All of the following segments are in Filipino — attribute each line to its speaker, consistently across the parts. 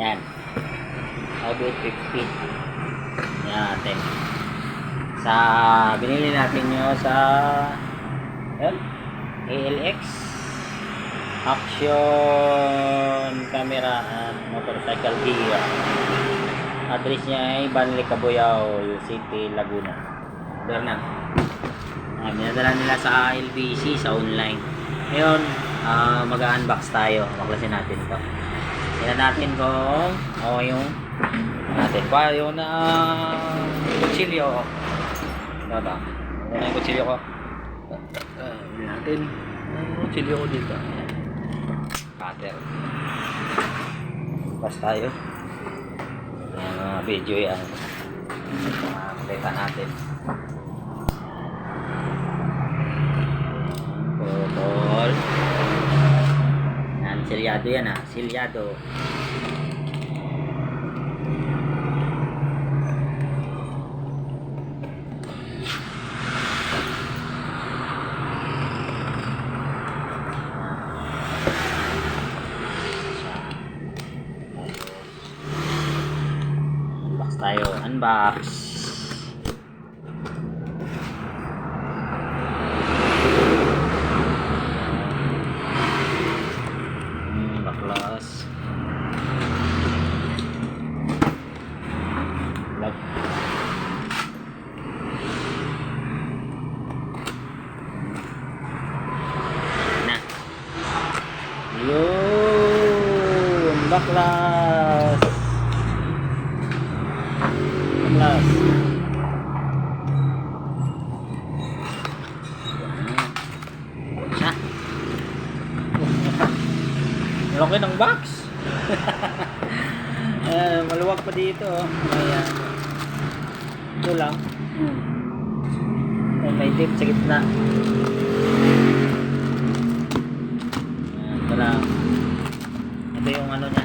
Speaker 1: Ayan. About 50. Ayan natin. Sa, binili natin nyo sa, yun, ALX. Action camera at motorcycle gear. Address niya ay Banli Cabuyao City, Laguna. Order na. Ah, minadala nila sa LBC sa online. Ngayon, ah, mag-unbox tayo. Maklasin natin to. Tingnan natin kung o yung natin. Pa, yung na kutsilyo. Ito ba? Yung yung kutsilyo ko. Uh, natin. Yung kutsilyo ko dito. Ayan. Cutter. Pas tayo. Yung mga video yan. Makakita natin. Purple. Silyado yan ah. Silyado. Unbox tayo. Unbox. Hmm, baklas. Lag. Na. Yun, baklas. Baklas. Siya. Laki ng box. eh, maluwag pa dito. oh. Ayan. Ito lang. Oh, may tip sa gitna. Ayan, ito lang. Ito yung ano niya.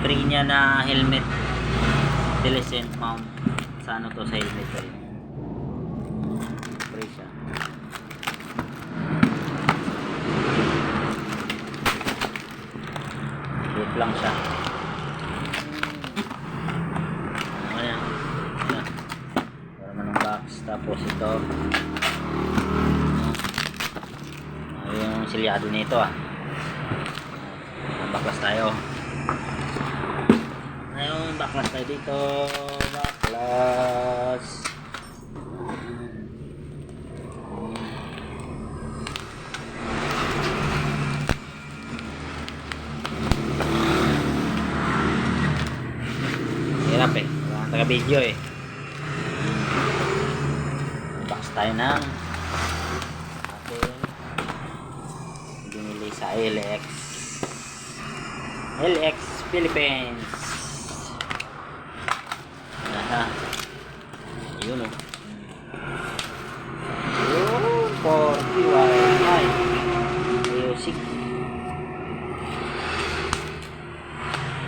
Speaker 1: Free niya na helmet. Delicent mount. Sa ano to sa helmet ko yun. Siya. Wait lang siya. Ano yan? Yan. Para man ng box. Tapos ito. Yung silyado nito ah. Baklas tayo. Ayun, baklas tayo dito. Baklas. Hirap eh. Wala kang taga-video eh. Box tayo ng ating binili sa LX. LX Philippines.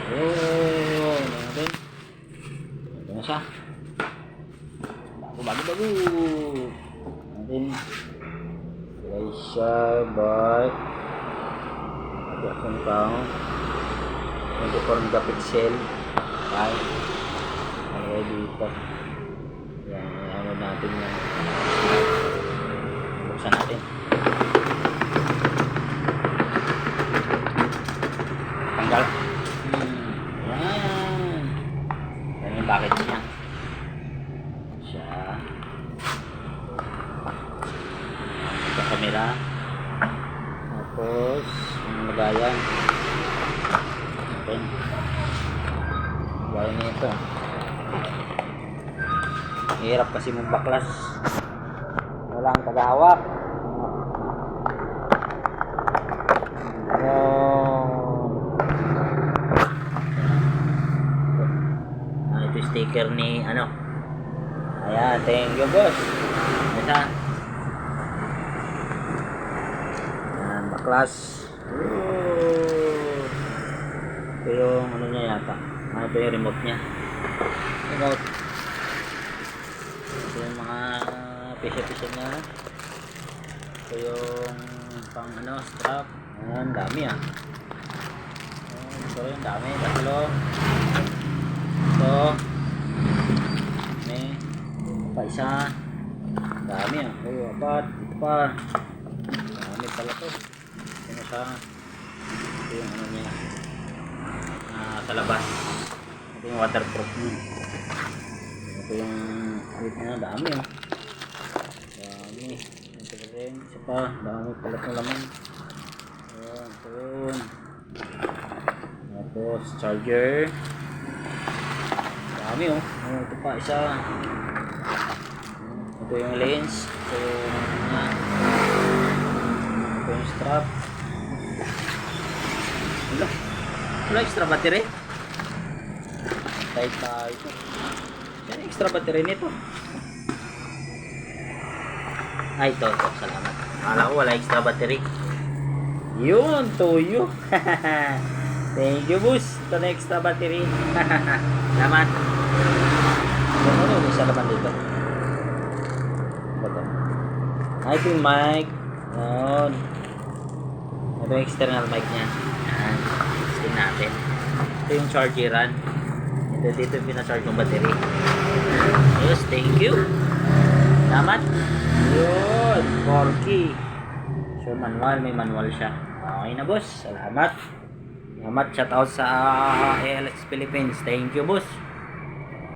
Speaker 1: Yun. Natin. Ito na siya. Bago, bago, bago. Natin. Glacier by Jackson Town. 24 megapixel. Okay. Alay dito. Yan, ano natin yan. Buksan natin. Tanggal. Hmm. Yan. Yan yung bakit niya. Siya. Camera. Tapos, yung lagayan. Open. Lagayan. Hirap kasi mong baklas. Wala ang yung sticker ni ano. Ayan, thank you boss. Isa. Baklas. Ooh. Ito yung ano niya yata. Ano ito yung remote niya. Remote. Ito yung mga pisa-pisa niya. Ito yung pang ano, strap. Ayan, dami ah. So, yung dami. Tatlo. Ito. May. Pa isa. Dami ah. Uy, apat. Ito pa. Dami pala to. Siya. Ito yung ano niya. Ah, sa labas. Ito yung waterproof niya. Ito yung wait niya. Dami ah. Dami. Ito pa rin. Isa pa. Dami pala itong laman. Ayan. Ito yun. Tapos charger. Dami oh. Oh, ito pa isa. Ito yung lens. Ito yung ano. Ito yung strap. Wala. Wala extra battery. Tayo tayo ito. Yan extra battery nito. Ay, ito, ito. Salamat. Akala ko wala extra battery. Yun, tuyo. Thank you, boss. Ito na extra battery. Salamat. Ano ano isa naman dito? Ano to? Ito yung mic. Yun. Ito yung external mic niya. Testing natin. Ito yung chargeran. Ito dito yung pinacharge ng battery. Yes, thank you. Salamat. Yun. Corky. So, manual. May manual siya. Okay na, boss. Salamat. Salamat. Shout out sa ALX Philippines. Thank you, boss.